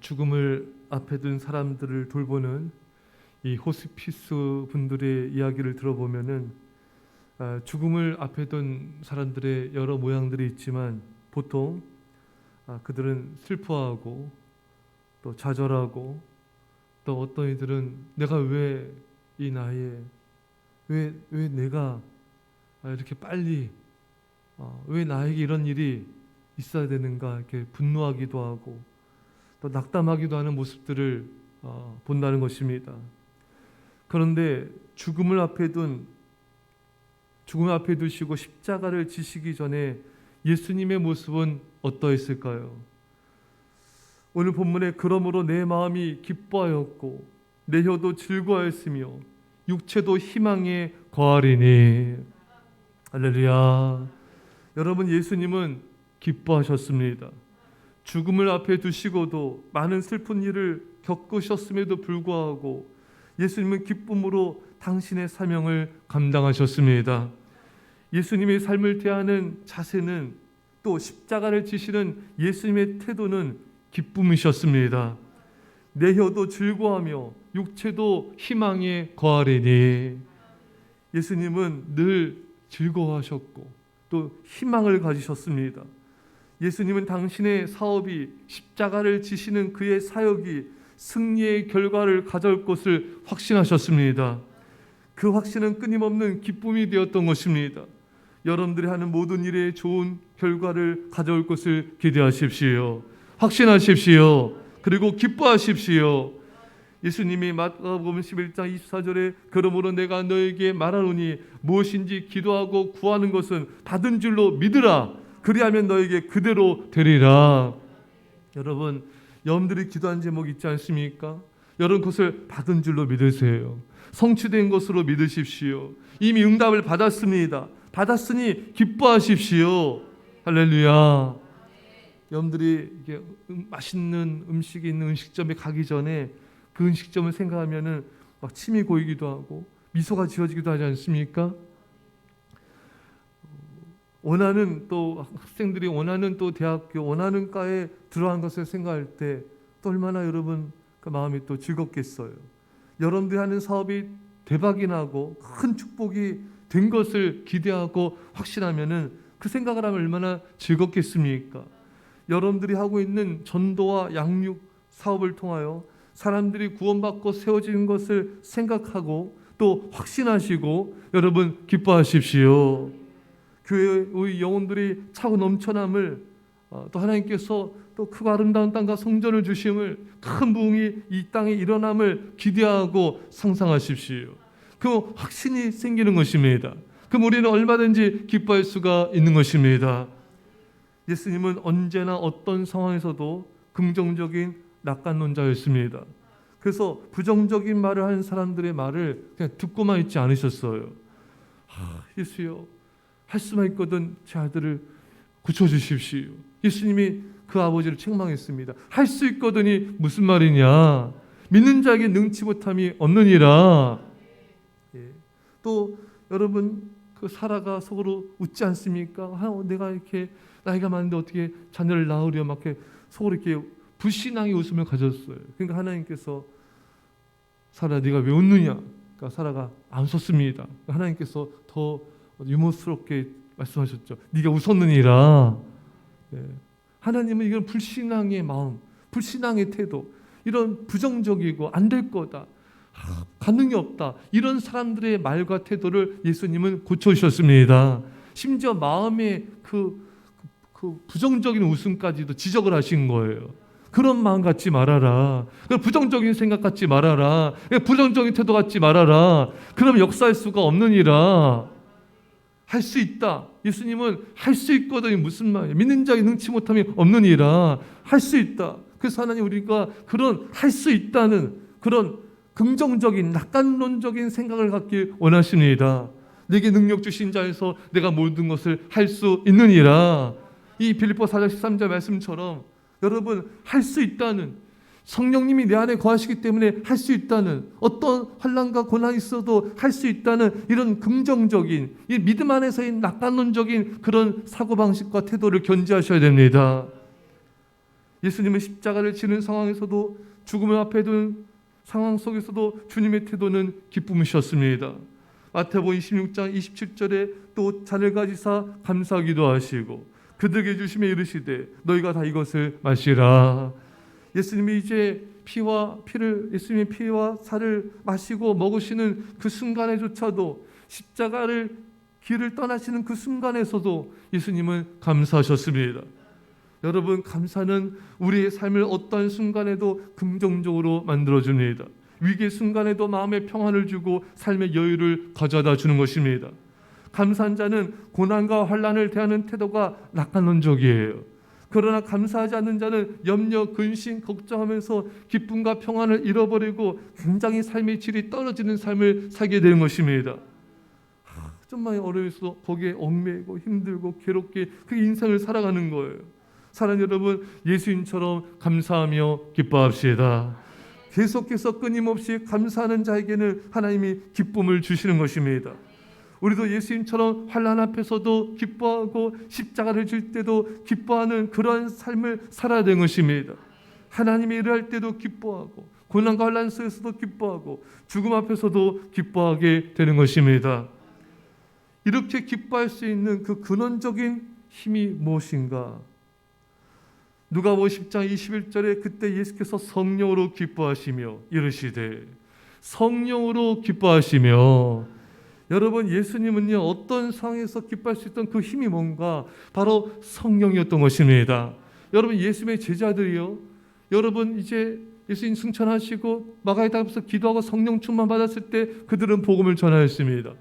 죽음을 앞에 둔 사람들을 돌보는 이 호스피스 분들의 이야기를 들어보면은 아, 죽음을 앞에 둔 사람들의 여러 모양들이 있지만 보통 아, 그들은 슬퍼하고 또 좌절하고 또 어떤 이들은 내가 왜 이 나이에 왜 왜 내가 아, 이렇게 빨리 어, 왜 나에게 이런 일이 있어야 되는가 이렇게 분노하기도 하고 또 낙담하기도 하는 모습들을 어, 본다는 것입니다. 그런데 죽음을 앞에 둔 죽음을 앞에 두시고 십자가를 지시기 전에 예수님의 모습은 어떠했을까요? 오늘 본문에 그러므로 내 마음이 기뻐하였고 내 혀도 즐거워했으며 육체도 희망에 거하리니 할렐루야. 여러분 예수님은 기뻐하셨습니다. 죽음을 앞에 두시고도 많은 슬픈 일을 겪으셨음에도 불구하고 예수님은 기쁨으로 당신의 사명을 감당하셨습니다. 예수님의 삶을 대하는 자세는 또 십자가를 지시는 예수님의 태도는 기쁨이셨습니다. 내 혀도 즐거하며 육체도 희망에 거하리니 예수님은 늘 즐거워하셨고 또 희망을 가지셨습니다. 예수님은 당신의 사업이 십자가를 지시는 그의 사역이 승리의 결과를 가져올 것을 확신하셨습니다. 그 확신은 끊임없는 기쁨이 되었던 것입니다. 여러분들이 하는 모든 일에 좋은 결과를 가져올 것을 기대하십시오. 확신하십시오. 그리고 기뻐하십시오. 예수님이 마가복음 11장 24절에 그러므로 내가 너에게 말하노니 무엇인지 기도하고 구하는 것은 받은 줄로 믿으라. 그리하면 너에게 그대로 되리라. 여러분, 여러분들이 기도한 제목 있지 않습니까? 여러분 그것을 받은 줄로 믿으세요. 성취된 것으로 믿으십시오. 이미 응답을 받았습니다. 받았으니 기뻐하십시오. 할렐루야. 여러분들이 음- 맛있는 음식이 있는 음식점에 가기 전에 그 음식점을 생각하면은 막 침이 고이기도 하고 미소가 지어지기도 하지 않습니까? 원하는 또 학생들이 원하는 또 대학교 원하는 과에 들어간 것을 생각할 때 또 얼마나 여러분 그 마음이 또 즐겁겠어요. 여러분들이 하는 사업이 대박이 나고 큰 축복이 된 것을 기대하고 확신하면은 그 생각을 하면 얼마나 즐겁겠습니까? 여러분들이 하고 있는 전도와 양육 사업을 통하여 사람들이 구원받고 세워지는 것을 생각하고 또 확신하시고 여러분 기뻐하십시오. 교회의 영혼들이 차고 넘쳐남을 어, 또 하나님께서 또 크고 아름다운 땅과 성전을 주심을 큰 부흥이 이 땅에 일어남을 기대하고 상상하십시오. 그 확신이 생기는 것입니다. 그럼 우리는 얼마든지 기뻐할 수가 있는 것입니다. 예수님은 언제나 어떤 상황에서도 긍정적인 낙관론자였습니다. 그래서 부정적인 말을 하는 사람들의 말을 그냥 듣고만 있지 않으셨어요. 아, 예수여, 할 수만 있거든 제 아들을 고쳐주십시오. 예수님이 그 아버지를 책망했습니다. 할 수 있거든이 무슨 말이냐? 믿는 자에게 능치 못함이 없느니라. 예. 또 여러분 그 사라가 속으로 웃지 않습니까? 아, 내가 이렇게 나이가 많은데 어떻게 자녀를 낳으려 막 이렇게 속으로 이렇게 불신앙의 웃음을 가졌어요. 그러니까 하나님께서 사라 네가 왜 웃느냐? 그러니까 사라가 안 웃었습니다. 하나님께서 더 유머스럽게 말씀하셨죠. 네가 웃었느니라. 예. 하나님은 이건 불신앙의 마음, 불신앙의 태도, 이런 부정적이고 안 될 거다. 아, 가능이 없다. 이런 사람들의 말과 태도를 예수님은 고쳐주셨습니다. 심지어 마음의 그, 그 부정적인 웃음까지도 지적을 하신 거예요. 그런 마음 갖지 말아라. 그 부정적인 생각 갖지 말아라. 그 부정적인 태도 갖지 말아라. 그럼 역사할 수가 없느니라. 할 수 있다. 예수님은 할 수 있거든요. 무슨 말이에요? 믿는 자에 능치 못함이 없느니라. 할 수 있다. 그래서 하나님 우리가 그런 할 수 있다는 그런 긍정적인 낙관론적인 생각을 갖길 원하십니다. 내게 능력 주신 자에서 내가 모든 것을 할 수 있느니라. 이 빌립보 4장 13절 말씀처럼 여러분 할 수 있다는 성령님이 내 안에 거하시기 때문에 할 수 있다는 어떤 환란과 고난이 있어도 할 수 있다는 이런 긍정적인 이 믿음 안에서의 낙관론적인 그런 사고 방식과 태도를 견지하셔야 됩니다. 예수님은 십자가를 지는 상황에서도 죽음을 앞에 둔 상황 속에서도 주님의 태도는 기쁨이셨습니다. 마태복음 26장 27절에 또 잔을 가지사 감사하기도 하시고 그들에게 주심에 이르시되 너희가 다 이것을 마시라. 예수님이 이제 피와 피를 예수님의 피와 살을 마시고 먹으시는 그 순간에조차도 십자가를 길을 떠나시는 그 순간에서도 예수님은 감사하셨습니다. 여러분 감사는 우리의 삶을 어떠한 순간에도 긍정적으로 만들어 줍니다. 위기의 순간에도 마음의 평안을 주고 삶의 여유를 가져다 주는 것입니다. 감사한 자는 고난과 환란을 대하는 태도가 낙관론적이에요. 그러나 감사하지 않는 자는 염려, 근심, 걱정하면서 기쁨과 평안을 잃어버리고 굉장히 삶의 질이 떨어지는 삶을 살게 되는 것입니다. 하, 좀만 어려워서 거기에 얽매이고 힘들고 괴롭게 그 인생을 살아가는 거예요. 사랑 여러분, 예수님처럼 감사하며 기뻐합시다. 계속해서 끊임없이 감사하는 자에게는 하나님이 기쁨을 주시는 것입니다. 우리도 예수님처럼 환란 앞에서도 기뻐하고 십자가를 질 때도 기뻐하는 그러한 삶을 살아야 되는 것입니다. 하나님이 일할 때도 기뻐하고 고난과 환란 속에서도 기뻐하고 죽음 앞에서도 기뻐하게 되는 것입니다. 이렇게 기뻐할 수 있는 그 근원적인 힘이 무엇인가? 누가복음 10장 21절에 그때 예수께서 성령으로 기뻐하시며 이르시되 성령으로 기뻐하시며 여러분 예수님은요 어떤 상황에서 기뻐할 수 있던 그 힘이 뭔가 바로 성령이었던 것입니다. 여러분 예수님의 제자들이요 여러분 이제 예수님 승천하시고 마가에 닿아서 기도하고 성령 충만 받았을 때 그들은 복음을 전하였습니다.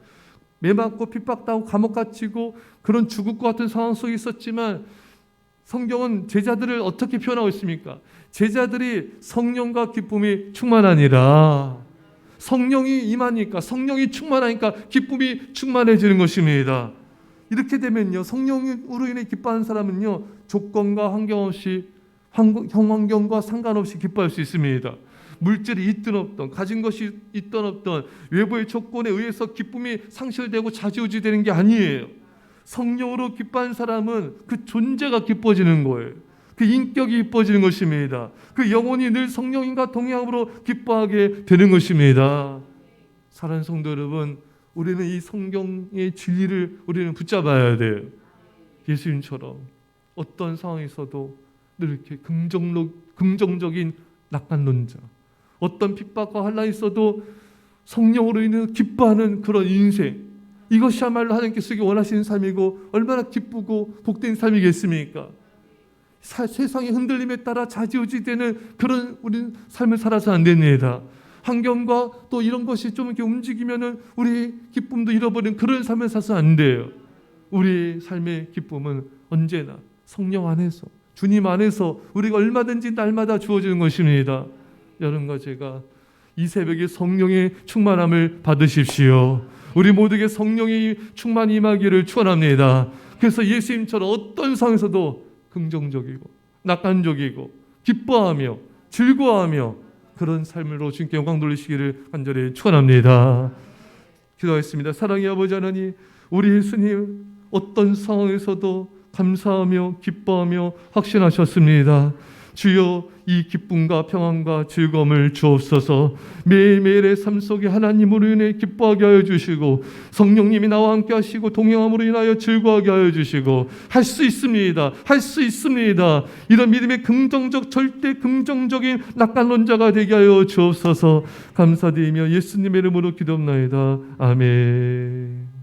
매맞고 핍박당하고 감옥 갇히고 그런 죽을 것 같은 상황 속에 있었지만 성경은 제자들을 어떻게 표현하고 있습니까? 제자들이 성령과 기쁨이 충만하니라. 성령이 임하니까 성령이 충만하니까 기쁨이 충만해지는 것입니다. 이렇게 되면요 성령으로 인해 기뻐하는 사람은요 조건과 환경 없이 환경과 상관없이 기뻐할 수 있습니다. 물질이 있든 없든 가진 것이 있든 없든 외부의 조건에 의해서 기쁨이 상실되고 좌지우지되는 게 아니에요. 성령으로 기뻐한 사람은 그 존재가 기뻐지는 거예요. 그 인격이 기뻐지는 것입니다. 그 영혼이 늘 성령인과 동행함으로 기뻐하게 되는 것입니다. 사랑하는 성도 여러분, 우리는 이 성경의 진리를 우리는 붙잡아야 돼요. 예수님처럼 어떤 상황에서도 늘 이렇게 긍정적, 긍정적인 낙관론자, 어떤 핍박과 환란이 있어도 성령으로 인해 기뻐하는 그런 인생, 이것이야말로 하나님께 쓰기 원하시는 삶이고 얼마나 기쁘고 복된 삶이겠습니까? 사, 세상의 흔들림에 따라 좌지우지 되는 그런 우리 삶을 살아서 안 됩니다. 환경과 또 이런 것이 좀 이렇게 움직이면은 우리 기쁨도 잃어버리는 그런 삶을 살아서 안 돼요. 우리 삶의 기쁨은 언제나 성령 안에서 주님 안에서 우리가 얼마든지 날마다 주어지는 것입니다. 여러분과 제가 이 새벽에 성령의 충만함을 받으십시오. 우리 모두에게 성령의 충만 임하기를 축원합니다. 그래서 예수님처럼 어떤 상황에서도 긍정적이고 낙관적이고 기뻐하며 즐거워하며 그런 삶으로 주님께 영광 돌리시기를 간절히 축원합니다. 기도하겠습니다. 사랑의 아버지 하나님, 우리 예수님 어떤 상황에서도 감사하며 기뻐하며 확신하셨습니다. 주여 이 기쁨과 평안과 즐거움을 주옵소서. 매일매일의 삶 속에 하나님으로 인해 기뻐하게 하여 주시고 성령님이 나와 함께 하시고 동행함으로 인하여 즐거워하게 하여 주시고 할 수 있습니다. 할 수 있습니다. 이런 믿음의 긍정적 절대 긍정적인 낙관론자가 되게 하여 주옵소서. 감사드리며 예수님의 이름으로 기도합나이다. 아멘